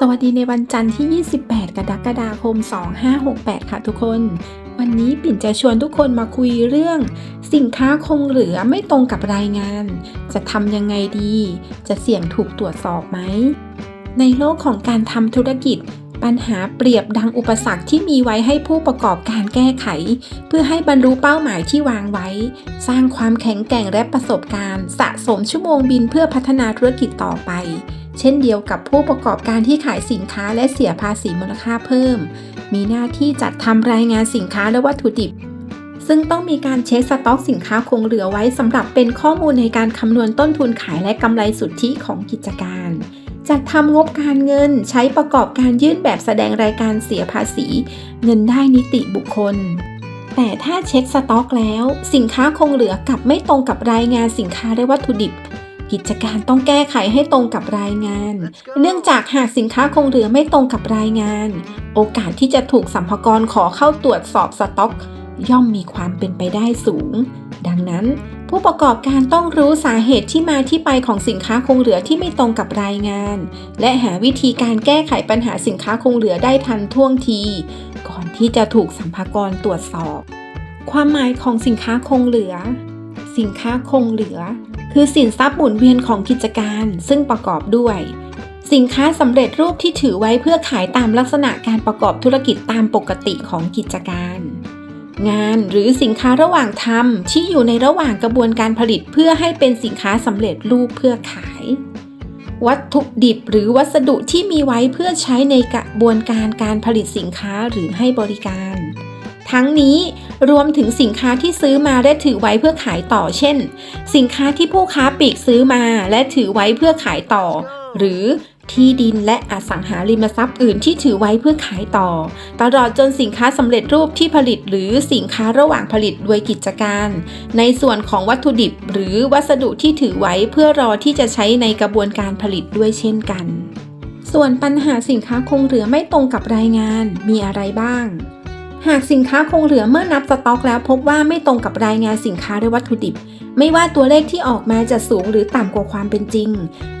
สวัสดีในวันจันทร์ที่ 28 กรกฎาคม 2568 ค่ะทุกคน วันนี้ปิ่นจะชวนทุกคนมาคุยเรื่อง สินค้าคงเหลือไม่ตรงกับรายงาน จะทำยังไงดี จะเสี่ยงถูกตรวจสอบไหม ในโลกของการทำธุรกิจ ปัญหาเปรียบดังอุปสรรคที่มีไว้ให้ผู้ประกอบการแก้ไข เพื่อให้บรรลุเป้าหมายที่วางไว้ สร้างความแข็งแกร่งและประสบการณ์ สะสมชั่วโมงบินเพื่อพัฒนาธุรกิจต่อไป เช่นเดียวกับผู้ประกอบการที่ขายสินค้าและเสียภาษีมูลค่าเพิ่ม มีหน้าที่จัดทำรายงานสินค้าและวัตถุดิบ ซึ่งต้องมีการเช็คสต็อกสินค้าคงเหลือไว้สำหรับเป็นข้อมูลในการคำนวณต้นทุนขายและกำไรสุทธิของกิจการ จัดทำงบการเงินใช้ประกอบการยื่นแบบแสดงรายการเสียภาษี เงินได้นิติบุคคลแต่ถ้าเช็คสต็อกแล้ว สินค้าคงเหลือกลับไม่ตรงกับรายงานสินค้าและวัตถุดิบ กิจการต้องแก้ไขให้ตรงกับรายงาน เนื่องจากหากสินค้าคงเหลือไม่ตรงกับรายงาน โอกาสที่จะถูกสัมภากรขอเข้าตรวจสอบสต็อก ย่อมมีความเป็นไปได้สูง ดังนั้น ผู้ประกอบการต้องรู้สาเหตุที่มาที่ไปของสินค้าคงเหลือที่ไม่ตรงกับรายงาน และหาวิธีการแก้ไขปัญหาสินค้าคงเหลือได้ทันท่วงที ก่อนที่จะถูกสัมภากรตรวจสอบ ความหมายของสินค้าคงเหลือ สินค้าคงเหลือ คือสินทรัพย์หมุนเวียนของกิจการ ซึ่งประกอบด้วย สินค้าสำเร็จรูปที่ถือไว้เพื่อขายตามลักษณะการประกอบธุรกิจตามปกติของกิจการ งานหรือสินค้าระหว่างทำที่อยู่ในระหว่างกระบวนการผลิตเพื่อให้เป็นสินค้าสำเร็จรูปเพื่อขาย วัตถุดิบหรือวัสดุที่มีไว้เพื่อใช้ในกระบวนการการผลิตสินค้าหรือให้บริการ ทั้งนี้รวมถึงสินค้าที่ซื้อมาและถือไว้เพื่อขายต่อ เช่น สินค้าที่ผู้ค้าปลีกซื้อมาและถือไว้เพื่อขายต่อ หรือที่ดินและอสังหาริมทรัพย์อื่นที่ถือไว้เพื่อขายต่อ ตลอดจนสินค้าสำเร็จรูปที่ผลิตหรือสินค้าระหว่างผลิตโดยกิจการ ในส่วนของวัตถุดิบหรือวัสดุที่ถือไว้เพื่อรอที่จะใช้ในกระบวนการผลิตด้วยเช่นกัน ส่วนปัญหาสินค้าคงเหลือไม่ตรงกับรายงานมีอะไรบ้าง หากสินค้าคงเหลือเมื่อนับสต็อกแล้วพบว่าไม่ตรงกับรายงานสินค้าหรือวัตถุดิบ ไม่ว่าตัวเลขที่ออกมาจะสูงหรือต่ำกว่าความเป็นจริง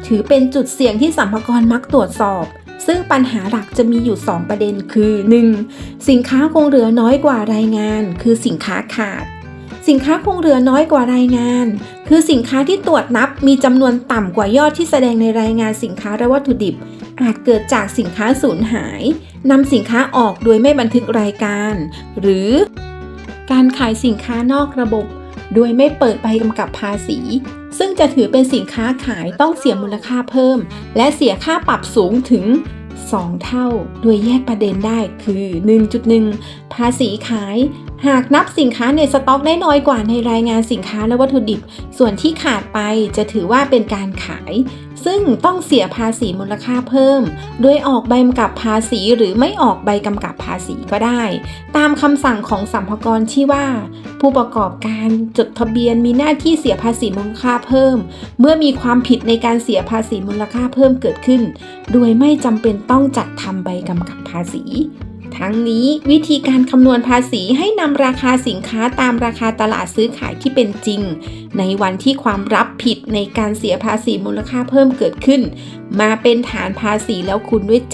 ถือเป็นจุดเสี่ยงที่สัมภากรมักตรวจสอบ ซึ่งปัญหาหลักจะมีอยู่ 2 ประเด็นคือ 1. สินค้าคงเหลือน้อยกว่ารายงาน คือสินค้าขาด สินค้าคงเหลือน้อยกว่ารายงาน คือสินค้าที่ตรวจนับมีจำนวนต่ำกว่ายอดที่แสดงในรายงานสินค้าและวัตถุดิบ อาจเกิดจากสินค้าสูญหายนำสินค้าออกโดยไม่บันทึกรายการ หรือ การขายสินค้านอกระบบ โดยไม่เปิดใบกำกับภาษี ซึ่งจะถือเป็นสินค้าขายต้องเสียมูลค่าเพิ่ม และเสียค่าปรับสูงถึง2 เท่า โดยแยกประเด็นได้คือ 1.1 ภาษีขาย หากนับสินค้าในสต็อกได้น้อยกว่าในรายงานสินค้าและวัตถุดิบ ส่วนที่ขาดไปจะถือว่าเป็นการขาย ซึ่งต้องเสียภาษีมูลค่าเพิ่ม โดยออกใบกำกับภาษีหรือไม่ออกใบกำกับภาษีก็ได้ ตามคำสั่งของสัมภากรที่ว่า ผู้ประกอบการจดทะเบียนมีหน้าที่เสียภาษีมูลค่าเพิ่ม เมื่อมีความผิดในการเสียภาษีมูลค่าเพิ่มเกิดขึ้น โดยไม่จำเป็นต้องจัดทำใบกำกับภาษี ทั้งนี้วิธีการคำนวณภาษีให้นำราคาสินค้าตามราคาตลาดซื้อขายที่เป็นจริง ในวันที่ความรับผิดในการเสียภาษีมูลค่าเพิ่มเกิดขึ้น มาเป็นฐานภาษีแล้วคูณด้วย 7%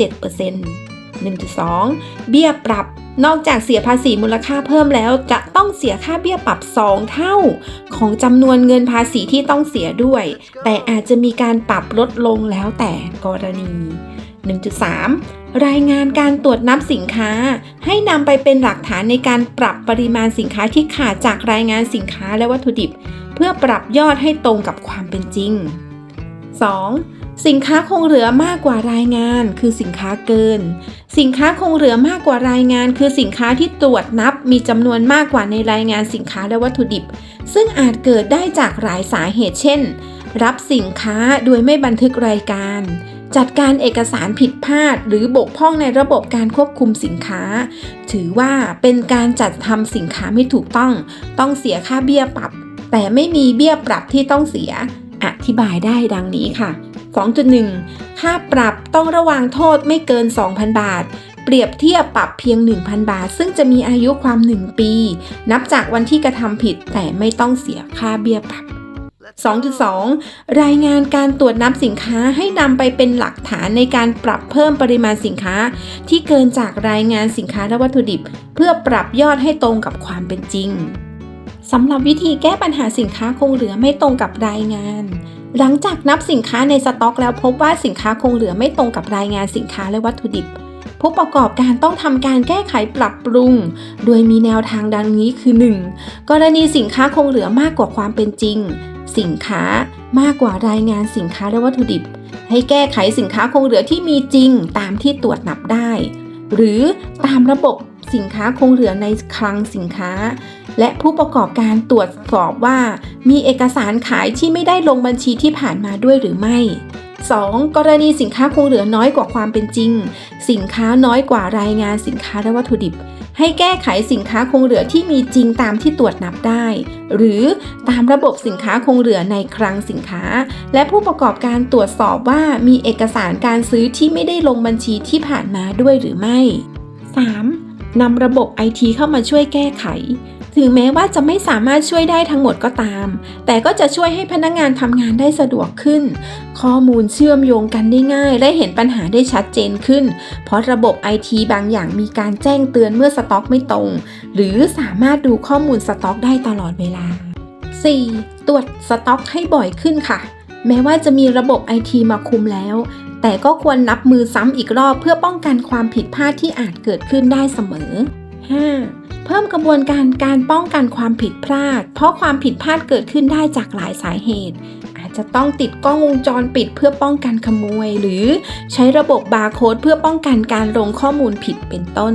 1.2 เบี้ยปรับนอกจากเสียภาษีมูลค่าเพิ่มแล้ว จะต้องเสียค่าเบี้ยปรับ 2 เท่า ของจำนวนเงินภาษีที่ต้องเสียด้วย แต่อาจจะมีการปรับลดลงแล้วแต่กรณี 1.3 รายงานการตรวจนับสินค้า ให้นำไปเป็นหลักฐานในการปรับปริมาณสินค้าที่ขาดจากรายงานสินค้าและวัตถุดิบ เพื่อปรับยอดให้ตรงกับความเป็นจริง 2. สินค้าคงเหลือมากกว่ารายงาน คือสินค้าเกิน สินค้าคงเหลือมากกว่ารายงาน คือสินค้าที่ตรวจนับมีจำนวนมากกว่าในรายงานสินค้าและวัตถุดิบ ซึ่งอาจเกิดได้จากหลายสาเหตุเช่น รับสินค้าโดยไม่บันทึกรายการ จัดการเอกสารผิดพลาด หรือบกพร่องในระบบการควบคุมสินค้า ถือว่าเป็นการจัดทำสินค้าไม่ถูกต้อง ต้องเสียค่าเบี้ยปรับ แต่ไม่มีเบี้ยปรับที่ต้องเสีย อธิบายได้ดังนี้ค่ะ 2.1 ค่าปรับต้องระวังโทษไม่เกิน 2,000 บาท เปรียบเทียบปรับเพียง 1,000 บาท ซึ่งจะมีอายุความ 1 ปี นับจากวันที่กระทำผิดแต่ไม่ต้องเสียค่าเบี้ยปรับ 2.2 รายงานการตรวจนับสินค้าให้นำไปเป็นหลักฐานในการปรับเพิ่มปริมาณสินค้า ที่เกินจากรายงานสินค้าและวัตถุดิบ เพื่อปรับยอดให้ตรงกับความเป็นจริงสำหรับวิธีแก้ปัญหาสินค้าคงเหลือไม่ตรงกับรายงาน หลังจากนับสินค้าในสต็อก แล้วพบว่าสินค้าคงเหลือไม่ตรงกับรายงานสินค้าและวัตถุดิบ ผู้ประกอบการต้องทำการแก้ไขปรับปรุง โดยมีแนวทางดังนี้คือ 1. กรณีสินค้าคงเหลือมากกว่าความเป็นจริง สินค้ามากกว่ารายงานสินค้าและวัตถุดิบ ให้แก้ไขสินค้าคงเหลือที่มีจริงตามที่ตรวจนับได้ หรือตามระบบสินค้าคงเหลือในคลังสินค้า และผู้ประกอบการตรวจสอบว่า มีเอกสารขายที่ไม่ได้ลงบัญชีที่ผ่านมาด้วยหรือไม่ 2. กรณีสินค้าคงเหลือน้อยกว่าความเป็นจริง สินค้าน้อยกว่ารายงานสินค้าและวัตถุดิบ ให้แก้ไขสินค้าคงเหลือที่มีจริงตามที่ตรวจนับได้ หรือตามระบบสินค้าคงเหลือในคลังสินค้า และผู้ประกอบการตรวจสอบว่ามีเอกสารการซื้อที่ไม่ได้ลงบัญชีที่ผ่านมาด้วยหรือไม่ 3. นำระบบไอทีเข้ามาช่วยแก้ไข ถึงแม้ว่าจะไม่สามารถช่วยได้ทั้งหมดก็ตาม แต่ก็จะช่วยให้พนักงานทำงานได้สะดวกขึ้น ข้อมูลเชื่อมโยงกันได้ง่าย และเห็นปัญหาได้ชัดเจนขึ้น เพราะระบบไอทีบางอย่างมีการแจ้งเตือนเมื่อสต็อกไม่ตรง หรือสามารถดูข้อมูลสต็อกได้ตลอดเวลา 4. ตรวจสต็อกให้บ่อยขึ้นค่ะ แม้ว่าจะมีระบบไอทีมาคุมแล้ว แต่ก็ควรนับมือซ้ำอีกรอบเพื่อป้องกันความผิดพลาดที่อาจเกิดขึ้นได้เสมอ 5. เพิ่มกระบวนการการป้องกันความผิดพลาด เพราะความผิดพลาดเกิดขึ้นได้จากหลายสาเหตุ อาจจะต้องติดกล้องวงจรปิดเพื่อป้องกันขโมย หรือใช้ระบบบาร์โค้ดเพื่อป้องกันการลงข้อมูลผิดเป็นต้น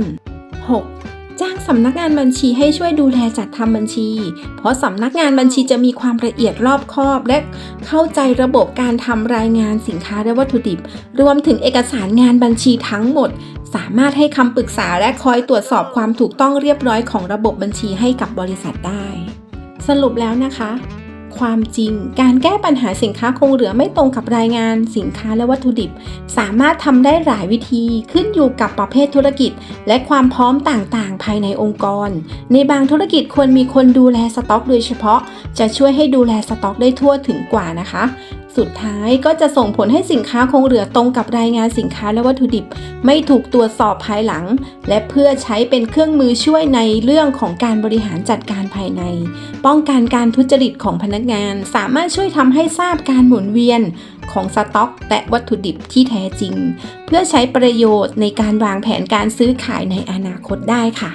6. จ้างสำนักงานบัญชีให้ช่วยดูแลจัดทำบัญชี เพราะสำนักงานบัญชีจะมีความละเอียดรอบคอบ และเข้าใจระบบการทำรายงานสินค้าและวัตถุดิบ รวมถึงเอกสารงานบัญชีทั้งหมด สามารถให้คำปรึกษาและคอยตรวจสอบความถูกต้องเรียบร้อยของระบบบัญชีให้กับบริษัทได้ สรุปแล้วนะคะ ความจริง การแก้ปัญหาสินค้าคงเหลือไม่ตรงกับรายงานสินค้าและวัตถุดิบ สามารถทำได้หลายวิธีขึ้นอยู่กับประเภทธุรกิจ และความพร้อมต่างๆ ภายในองค์กร ในบางธุรกิจควรมีคนดูแลสต็อก โดยเฉพาะ จะช่วยให้ดูแลสต็อกได้ทั่วถึงกว่านะคะ สุดท้ายก็จะส่งผลให้สินค้าคงเหลือตรงกับรายงานสินค้าและวัตถุดิบ ไม่ถูกตรวจสอบภายหลัง และเพื่อใช้เป็นเครื่องมือช่วยในเรื่องของการบริหารจัดการภายใน ป้องกันการทุจริตของพนักงาน สามารถช่วยทำให้ทราบการหมุนเวียนของสต็อกและวัตถุดิบที่แท้จริง เพื่อใช้ประโยชน์ในการวางแผนการซื้อขายในอนาคตได้ค่ะ